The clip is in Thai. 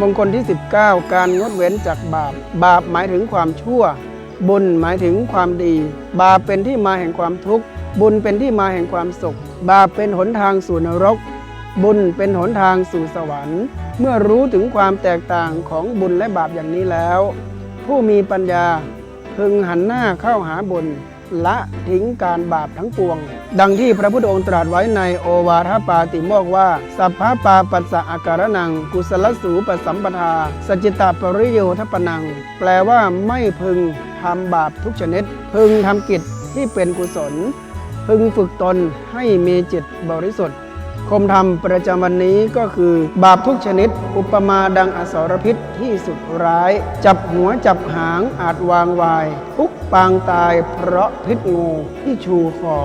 มงคลที่ 19 การงดเว้นจากบาป บาปหมายถึงความชั่ว บุญหมายถึงความดี บาปเป็นที่มาแห่งความทุกข์ บุญเป็นที่มาแห่งความสุข บาปเป็นหนทางสู่นรก บุญเป็นหนทางสู่สวรรค์ เมื่อรู้ถึงความแตกต่างของบุญและบาปอย่างนี้แล้ว ผู้มีปัญญาพึงหันหน้าเข้าหาบุญ ละทิ้งการบาปทั้งปวง ดังที่พระพุทธองค์ตรัสไว้ในโอวาทปาติโมกว่า สัพพะปาปัสสะอาการนัง กุศลสูปสัมปทา สจจิตตปริโยทปนัง แปลว่าไม่พึงทำบาปทุกชนิด พึงทำกิจที่เป็นกุศล พึงฝึกตนให้มีจิตบริสุทธิ์ คมธรรมประจำวันนี้ก็คือ บาปทุกชนิด อุปมาดังอสรพิษที่สุดร้าย จับหัวจับหางอาจวางวาย ทุกปางตายเพราะพิษงูที่ชูคอ